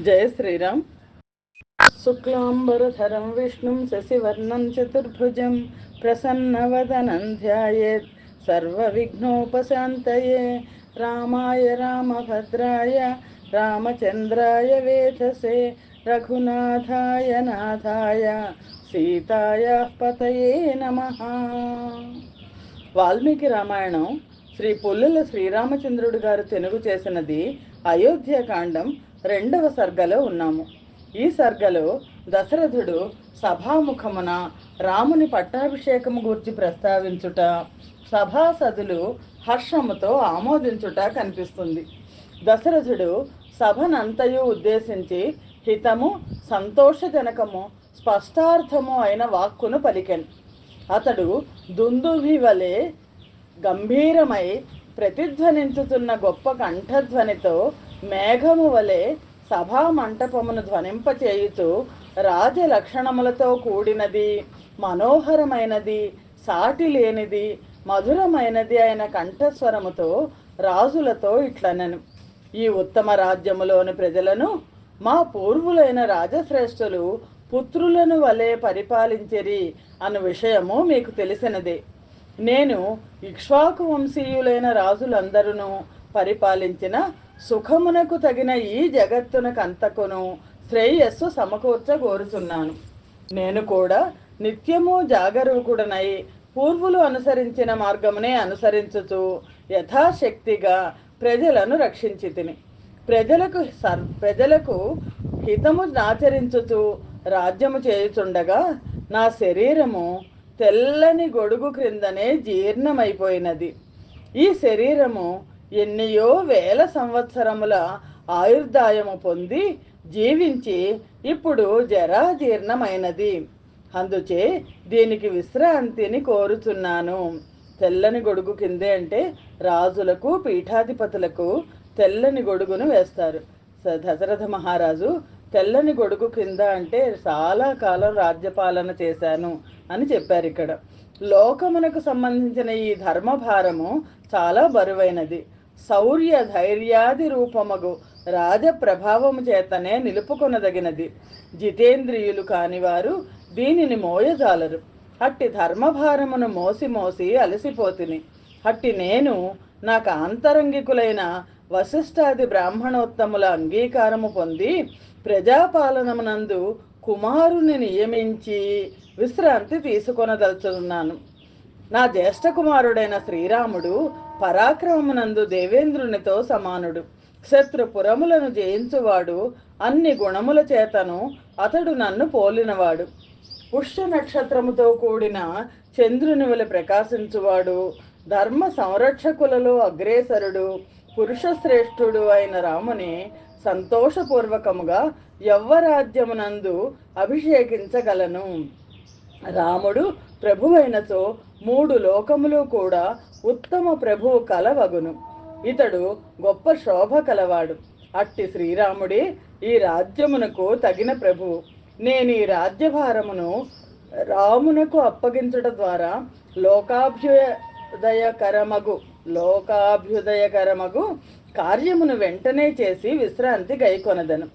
जय श्रीराम। शुक्लाम्बरधरं विष्णुं शशिवर्णं चतुर्भुजं प्रसन्नवदनं ध्यायेत् सर्वविघ्नोपशान्तये रामाय रामभद्राय रामचन्द्राय वेधसे रघुनाथाय नाथाय सीतायाः पतये नमः। वाल्मीकिरामायणं శ్రీ పుల్లుల శ్రీరామచంద్రుడు గారు తెనుగు చేసినది అయోధ్యకాండం రెండవ సర్గలో ఉన్నాము. ఈ సర్గలో దశరథుడు సభాముఖమున రాముని పట్టాభిషేకము గురించి ప్రస్తావించుట సభాసదులు హర్షముతో ఆమోదించుట కనిపిస్తుంది. దశరథుడు సభనంతయు ఉద్దేశించి హితము సంతోషజనకము స్పష్టార్థము అయిన వాక్కును పలికెను. అతడు దుందుభి వలె గంభీరమై ప్రతిధ్వనించుతున్న గొప్ప కంఠధ్వనితో మేఘము వలె సభా మంటపమును ధ్వనింపచేయుతూ రాజలక్షణములతో కూడినది మనోహరమైనది సాటి లేనిది మధురమైనది అయిన కంఠస్వరముతో రాజులతో ఇట్లనను. ఈ ఉత్తమ రాజ్యములోని ప్రజలను మా పూర్వులైన రాజశ్రేష్ఠులు పుత్రులను వలె పరిపాలించిరి అను విషయము మీకు తెలిసినదే. నేను ఇక్ష్వాకు వంశీయులైన రాజులందరూ పరిపాలించిన సుఖమునకు తగిన ఈ జగత్తునకంతకును శ్రేయస్సు సమకూర్చ కోరుచున్నాను నేను కూడా నిత్యము జాగరూకుడనై పూర్వులు అనుసరించిన మార్గమునే అనుసరించుతూ యథాశక్తిగా ప్రజలను రక్షించి తిని ప్రజలకు సర్ ప్రజలకు హితము ఆచరించుతూ రాజ్యము చేయుచుండగా నా శరీరము తెల్లని గొడుగు క్రిందనే జీర్ణమైపోయినది. ఈ శరీరము ఎన్నయో వేల సంవత్సరముల ఆయుర్దాయము పొంది జీవించి ఇప్పుడు జరాజీర్ణమైనది. అందుచే దీనికి విశ్రాంతిని కోరుచున్నాను. తెల్లని గొడుగు కిందే అంటే రాజులకు పీఠాధిపతులకు తెల్లని గొడుగును వేస్తారు. స- దశరథ మహారాజు తెల్లని గొడుగు కింద అంటే చాలా కాలం రాజ్యపాలన చేశాను అని చెప్పారు ఇక్కడ. లోకమునకు సంబంధించిన ఈ ధర్మభారము చాలా బరువైనది. శౌర్య ధైర్యాది రూపమగు రాజ ప్రభావము చేతనే నిలుపుకొనదగినది. జితేంద్రియులు కానివారు దీనిని మోయజాలరు. అట్టి ధర్మభారమును మోసి మోసి అలసిపోతిని. అట్టి నేను నాకు ఆంతరంగికులైన వశిష్ఠాది బ్రాహ్మణోత్తముల అంగీకారము పొంది ప్రజాపాలనమునందు కుమారుని నియమించి విశ్రాంతి తీసుకొనదలుచున్నాను నా జ్యేష్ఠ కుమారుడైన శ్రీరాముడు పరాక్రమమునందు దేవేంద్రునితో సమానుడు. శత్రుపురములను జయించువాడు అన్ని గుణముల చేతను అతడు నన్ను పోలినవాడు. పుష్య నక్షత్రముతో కూడిన చంద్రుని వలె ప్రకాశించువాడు. ధర్మ సంరక్షకులలో అగ్రేసరుడు. పురుషశ్రేష్ఠుడు అయిన రాముని సంతోషపూర్వకముగా యవ్వరాజ్యమునందు అభిషేకించగలను. రాముడు ప్రభువైనచో మూడు లోకములు కూడా ఉత్తమ ప్రభువు కలవగును. ఇతడు గొప్ప శోభ కలవాడు. అట్టి శ్రీరాముడే ఈ రాజ్యమునకు తగిన ప్రభువు. నేను ఈ రాజ్యభారమును రామునకు అప్పగించుట ద్వారా లోకాభ్యుదయకరమగు. లోకాభ్యుదయకరమగు కార్యమును వెంటనే చేసి విశ్రాంతి గైకొనదను.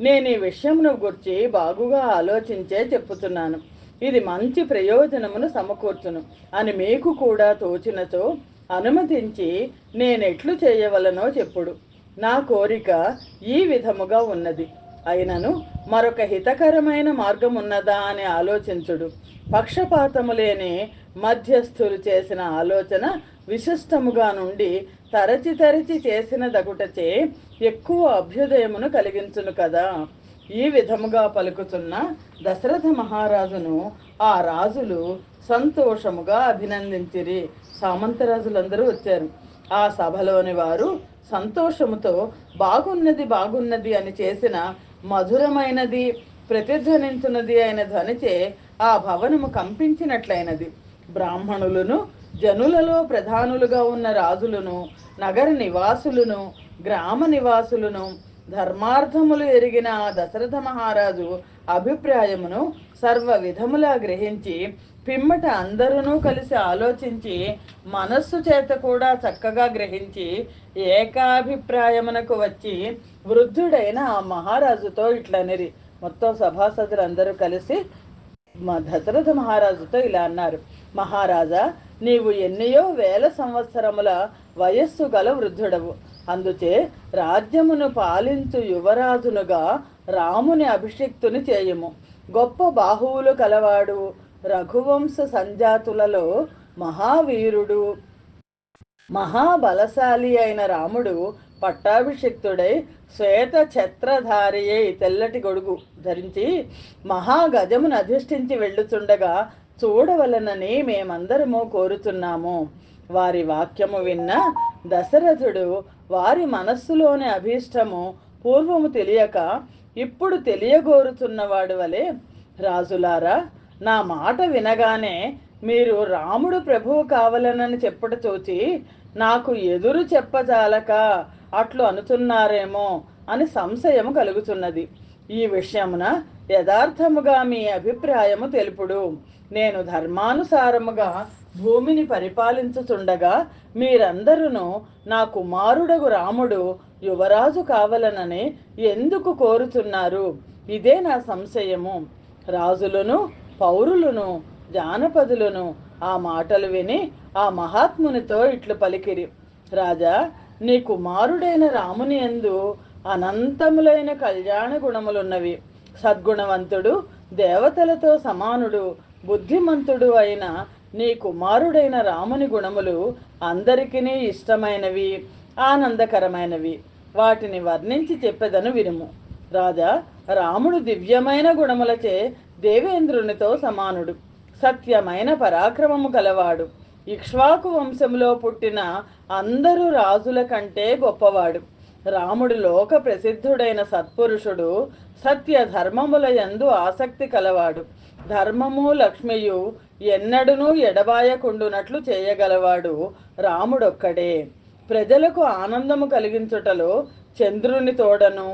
నేను ఈ విషయమును గుర్చి బాగుగా ఆలోచించే చెప్పుతున్నాను. ఇది మంచి ప్రయోజనమును సమకూర్చును. అని మీకు కూడా తోచినచో అనుమతించి నేనెట్లు చేయవలనో చెప్పుడు. నా కోరిక ఈ విధముగా ఉన్నది. అయినను మరొక హితకరమైన మార్గం ఉన్నదా అని ఆలోచించుడు. పక్షపాతము లేని మధ్యస్థులు చేసిన ఆలోచన విశిష్టముగా నుండి తరచి తరచి చేసిన దగుటచే ఎక్కువ అభ్యుదయమును కలిగించును కదా. ఈ విధముగా పలుకుతున్న దశరథ మహారాజును ఆ రాజులు సంతోషముగా అభినందించిరి. సామంతరాజులందరూ వచ్చారు. ఆ సభలోని వారు సంతోషముతో బాగున్నది బాగున్నది అని చేసిన మధురమైనది ప్రతిధ్వనించున్నది అయిన ధ్వనిచే ఆ భవనము కంపించినట్లయినది. బ్రాహ్మణులను జనులలో ప్రధానులుగా ఉన్న రాజులను నగర నివాసులను గ్రామ నివాసులను ధర్మార్థములు ఎరిగిన దశరథ మహారాజు అభిప్రాయమును సర్వ విధములా గ్రహించి పిమ్మట అందరూ కలిసి ఆలోచించి మనస్సు చేత కూడా చక్కగా గ్రహించి ఏకాభిప్రాయమునకు వచ్చి వృద్ధుడైన ఆ మహారాజుతో ఇట్లనిరి. మొత్తం సభాసదులందరూ కలిసి దశరథ మహారాజుతో ఇలా అన్నారు. మహారాజా నీవు ఎన్నయో వేల సంవత్సరముల వయస్సు గల వృద్ధుడవు. అందుచే రాజ్యమును పాలించు యువరాజునుగా రాముని అభిషిక్తుని చేయము. గొప్ప బాహువులు కలవాడు రఘువంశ సంజాతులలో మహావీరుడు. మహాబలశాలి అయిన రాముడు పట్టాభిషిక్తుడై శ్వేత ఛత్రధారి అయి తెల్లటి గొడుగు ధరించి మహాగజమును అధిష్ఠించి వెళ్ళుచుండగా చూడవలనని మేమందరము కోరుతున్నాము వారి వాక్యము విన్న దశరథుడు వారి మనస్సులోని అభీష్టము పూర్వము తెలియక ఇప్పుడు తెలియగోరుతున్నవాడు వలె రాజులారా నా మాట వినగానే మీరు రాముడు ప్రభువు కావాలనని చెప్పుట చూచి నాకు ఎదురు చెప్పజాలక అట్లు అనుచున్నారేమో అని సంశయము కలుగుతున్నది. ఈ విషయమున యథార్థముగా మీ అభిప్రాయము తెలుపుడు. నేను ధర్మానుసారముగా భూమిని పరిపాలించుచుండగా మీరందరూ నా కుమారుడగు రాముడు యువరాజు కావాలనని ఎందుకు కోరుతున్నారు? ఇదే నా సంశయము. రాజులను పౌరులను జానపదులను ఆ మాటలు విని ఆ మహాత్మునితో ఇట్లు పలికిరి. రాజా నీ కుమారుడైన రాముని ఎందు అనంతములైన కళ్యాణ గుణములున్నవి. సద్గుణవంతుడు దేవతలతో సమానుడు బుద్ధిమంతుడు అయిన నీ కుమారుడైన రాముని గుణములు అందరికీ ఇష్టమైనవి ఆనందకరమైనవి. వాటిని వర్ణించి చెప్పెదను వినుము. రాజా రాముడు దివ్యమైన గుణములచే దేవేంద్రునితో సమానుడు. సత్యమైన పరాక్రమము కలవాడు ఇక్ష్వాకు వంశంలో పుట్టిన అందరు రాజుల కంటే గొప్పవాడు. రాముడు లోక ప్రసిద్ధుడైన సత్పురుషుడు సత్య ధర్మముల యందు ఆసక్తి కలవాడు. ధర్మము లక్ష్మియు ఎన్నడూనూ ఎడబాయకుండునట్లు చేయగలవాడు రాముడొక్కడే. ప్రజలకు ఆనందము కలిగించుటలో చంద్రుని తోడను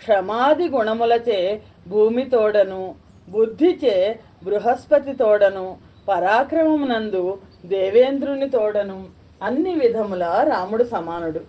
క్షమాది గుణములచే భూమి తోడను బుద్ధిచే బృహస్పతి తోడను పరాక్రమమునందు దేవేంద్రుని తోడను అన్ని విధముల రాముడు సమానుడు.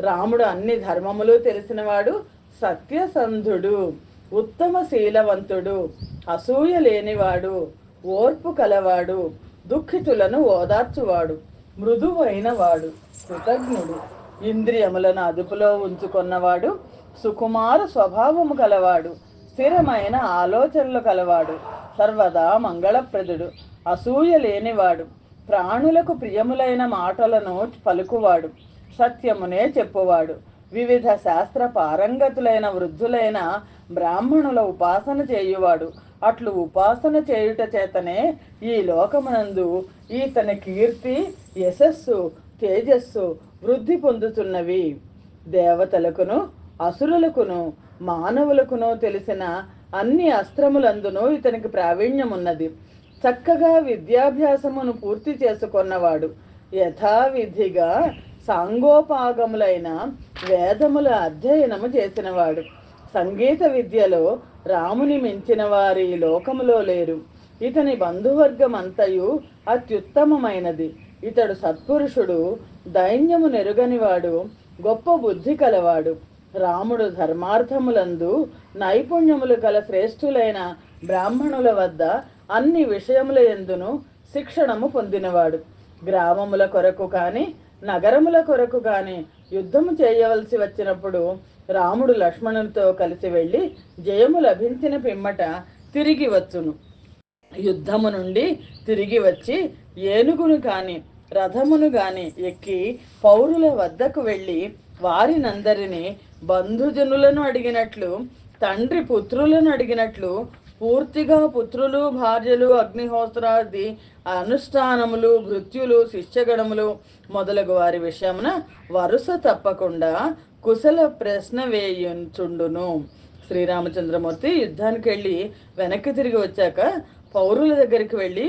రాముడు అన్ని ధర్మములు తెలిసినవాడు సత్యసంధుడు ఉత్తమ శీలవంతుడు అసూయ లేనివాడు ఓర్పు కలవాడు దుఃఖితులను ఓదార్చువాడు మృదువైన వాడు కృతజ్ఞుడు. ఇంద్రియములను అదుపులో ఉంచుకున్నవాడు సుకుమార స్వభావము కలవాడు స్థిరమైన ఆలోచనలు కలవాడు సర్వదా మంగళప్రదుడు అసూయ లేనివాడు ప్రాణులకు ప్రియములైన మాటలను పలుకువాడు సత్యమునే చెప్పువాడు. వివిధ శాస్త్ర పారంగతులైన వృద్ధులైన బ్రాహ్మణుల ఉపాసన చేయువాడు. అట్లు ఉపాసన చేయుట చేతనే ఈ లోకమునందు ఈతని కీర్తి యశస్సు తేజస్సు వృద్ధి పొందుతున్నవి. దేవతలకును అసురులకును మానవులకును తెలిసిన అన్ని అస్త్రములందునూ ఇతనికి ప్రావీణ్యమున్నది. చక్కగా విద్యాభ్యాసమును పూర్తి చేసుకున్నవాడు. యథావిధిగా సాంగోపాగములైన వేదముల అధ్యయనము చేసినవాడు. సంగీత విద్యలో రాముని మించిన వారి లోకములో లేరు. ఇతని బంధువర్గం అంతయు అత్యుత్తమమైనది. ఇతడు సత్పురుషుడు దైన్యము నెరుగనివాడు గొప్ప బుద్ధి కలవాడు. రాముడు ధర్మార్థములందు నైపుణ్యములు గల శ్రేష్ఠులైన బ్రాహ్మణుల వద్ద అన్ని విషయముల ఎందును శిక్షణము పొందినవాడు. గ్రామముల కొరకు కానీ నగరముల కొరకు కానీ యుద్ధము చేయవలసి వచ్చినప్పుడు రాముడు లక్ష్మణునితో కలిసి వెళ్ళి జయము లభించిన పిమ్మట తిరిగి వచ్చును. యుద్ధము నుండి తిరిగి వచ్చి ఏనుగును కానీ రథమును గాని ఎక్కి పౌరుల వద్దకు వెళ్ళి వారినందరినీ బంధుజనులను అడిగినట్లు తండ్రి పుత్రులను అడిగినట్లు పూర్తిగా పుత్రులు భార్యలు అగ్నిహోత్రాది అనుష్ఠానములు భృత్యులు శిష్యగణములు మొదలగు వారి విషయమున వరుస తప్పకుండా కుశల ప్రశ్న వేయుచుండును. శ్రీరామచంద్రమూర్తి యుద్ధానికి వెళ్ళి వెనక్కి తిరిగి వచ్చాక పౌరుల దగ్గరికి వెళ్ళి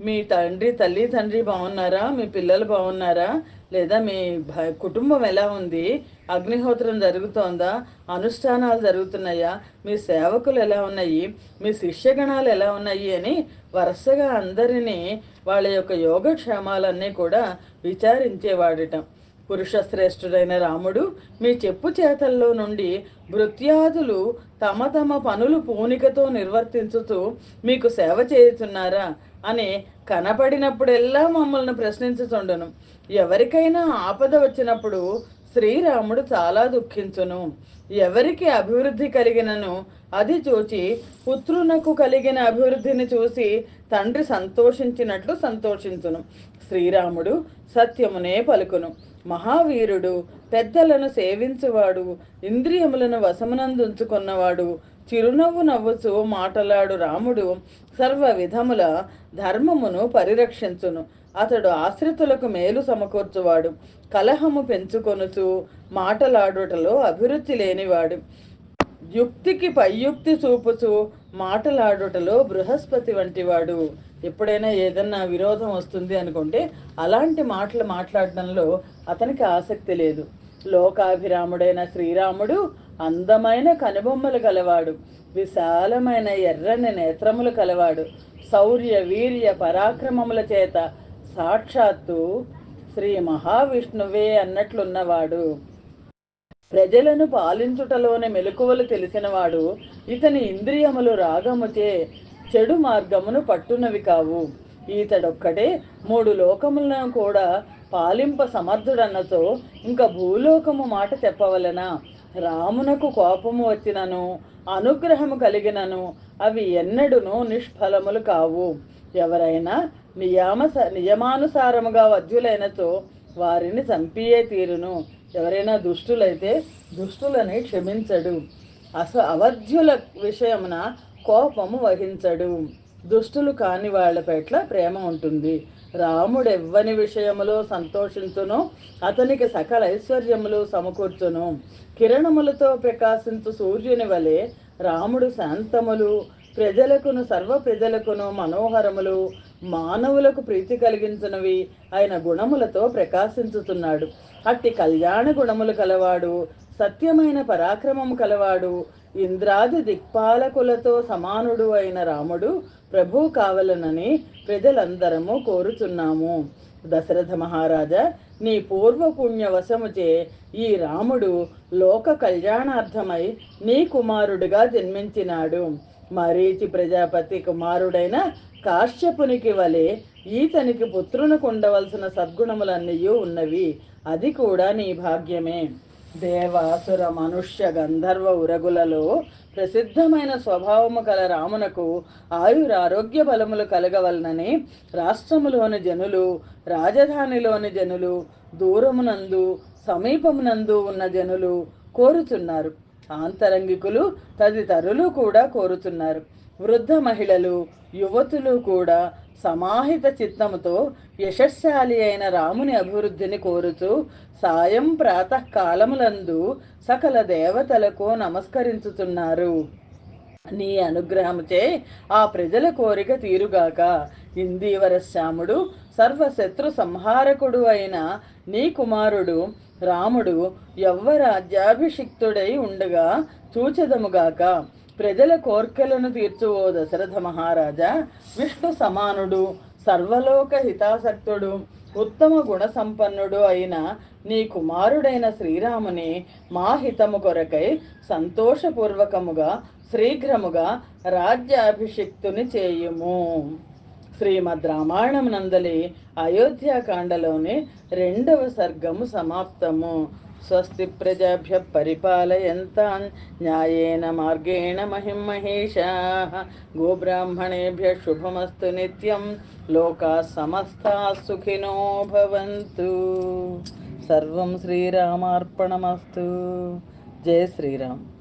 మీ తండ్రి తల్లి తండ్రి బాగున్నారా మీ పిల్లలు బాగున్నారా లేదా మీ భ- కుటుంబం ఎలా ఉంది? అగ్నిహోత్రం జరుగుతోందా? అనుష్ఠానాలు జరుగుతున్నాయా? మీ సేవకులు ఎలా ఉన్నాయి? మీ శిష్యగణాలు ఎలా ఉన్నాయి అని వరుసగా అందరినీ వాళ్ళ యొక్క యోగక్షేమాలన్నీ కూడా విచారించేవాడటం. పురుషశ్రేష్ఠుడైన రాముడు మీ చెప్పు చేతల్లో నుండి భృత్యాదులు తమ తమ పనులు పూనికతో నిర్వర్తించుతూ మీకు సేవ చేయుతున్నారా అని కనపడినప్పుడెల్లా మమ్మల్ని ప్రశ్నించుచుండను. ఎవరికైనా ఆపద వచ్చినప్పుడు శ్రీరాముడు చాలా దుఃఖించును. ఎవరికి అభివృద్ధి కలిగినను అది చూచి పుత్రునకు కలిగిన అభివృద్ధిని చూసి తండ్రి సంతోషించినట్లు సంతోషించును. శ్రీరాముడు సత్యమునే పలుకును. మహావీరుడు పెద్దలను సేవించువాడు ఇంద్రియములను వశమునందుంచుకున్నవాడు చిరునవ్వు నవ్వుచు మాటలాడు రాముడు సర్వ విధముల ధర్మమును పరిరక్షించును. అతడు ఆశ్రితులకు మేలు సమకూర్చువాడు కలహము పెంచుకొనుచు మాటలాడుటలో అభివృద్ధి లేనివాడు. యుక్తికి పైయుక్తి చూపుచు మాటలాడుటలో బృహస్పతి వంటివాడు. ఎప్పుడైనా ఏదన్నా విరోధం వస్తుంది అనుకుంటే అలాంటి మాటలు మాట్లాడడంలో అతనికి ఆసక్తి లేదు. లోకాభిరాముడైన శ్రీరాముడు అందమైన కనుబొమ్మలు కలవాడు విశాలమైన ఎర్రని నేత్రములు కలవాడు. శౌర్య వీర్య పరాక్రమముల చేత సాక్షాత్తు శ్రీ మహావిష్ణువే అన్నట్లున్నవాడు. ప్రజలను పాలించుటలోని మెలకువలు తెలిసినవాడు ఇతని ఇంద్రియములు రాగముచే చెడు మార్గమును పట్టునవి కావు. ఈతడొక్కడే మూడు లోకములను కూడా పాలింప సమర్థుడన్నతో ఇంకా భూలోకము మాట చెప్పవలనా? రామునకు కోపము వచ్చినను అనుగ్రహము కలిగినను అవి ఎన్నడును నిష్ఫలములు కావు. ఎవరైనా నియామ నియమానుసారముగా వధ్యులైనచో వారిని చంపియే తీరును ఎవరైనా దుష్టులైతే దుష్టులని క్షమించడు. అస అవధ్యుల విషయమున కోపము వహించడు. దుష్టులు కాని వాళ్ళ పట్ల ప్రేమ ఉంటుంది. రాముడు ఎవ్వని విషయములో సంతోషించును అతనికి సకల ఐశ్వర్యములు సమకూర్చును. కిరణములతో ప్రకాశించు సూర్యుని వలె రాముడు శాంతములు ప్రజలకును సర్వ ప్రజలకును మనోహరములు మానవులకు ప్రీతి కలిగించినవి ఆయన గుణములతో ప్రకాశించుతున్నాడు. అట్టి కళ్యాణ గుణములు కలవాడు సత్యమైన పరాక్రమము కలవాడు ఇంద్రాది దిక్పాలకులతో సమానుడు అయిన రాముడు ప్రభు కావలనని ప్రజలందరము కోరుచున్నాము. దశరథ మహారాజా నీ పూర్వ ఈ రాముడు లోక కళ్యాణార్థమై నీ కుమారుడిగా జన్మించినాడు. మరీచి ప్రజాపతి కుమారుడైన కాశ్యపునికి వలె ఈతనికి పుత్రునకు ఉండవలసిన సద్గుణములన్నీ ఉన్నవి. అది కూడా నీ భాగ్యమే. దేవాసుర మనుష్య గంధర్వ ఉరగులలో ప్రసిద్ధమైన స్వభావము కల రామునకు ఆయురారోగ్య బలములు కలగవలనని రాష్ట్రములోని జనులు రాజధానిలోని జనులు దూరమునందు సమీపమునందు ఉన్న జనులు కోరుచున్నారు. ఆంతరంగికులు తదితరులు కూడా కోరుతున్నారు. వృద్ధ మహిళలు యువతులు కూడా సమాహిత చిత్తముతో యశస్శాలి అయిన రాముని అభివృద్ధిని కోరుతూ సాయం ప్రాతకాలములందు సకల దేవతలకు నమస్కరించుతున్నారు. నీ అనుగ్రహముచే ఆ ప్రజల కోరిక తీరుగాక ఇందీవరశ్యాముడు సర్వశత్రు సంహారకుడు అయిన నీ కుమారుడు రాముడు యవ్వరాజ్యాభిషిక్తుడై ఉండగా చూచెదముగాక ప్రజల కోర్కెలను తీర్చువో దశరథ మహారాజా విష్ణు సమానుడు సర్వలోక హితాసక్తుడు ఉత్తమ గుణ సంపన్నుడు అయిన నీ కుమారుడైన శ్రీరాముని మా హితము కొరకై సంతోషపూర్వకముగా శీఘ్రముగా రాజ్యాభిషిక్తుని చేయుము. శ్రీమద్ రామాయణం నందలి అయోధ్యాకాండలోని రెండవ సర్గము సమాప్తము. స్వస్తి ప్రజాభ్య పరిపాలయంతాన్ న్యాయేన మార్గేణ మహిం మహేషా గోబ్రాహ్మణేభ్య శుభమస్తు నిత్యం. లోకా సమస్తా సుఖినో భవంతు. సర్వం శ్రీరామార్పణమస్తు. జయ శ్రీరామ్.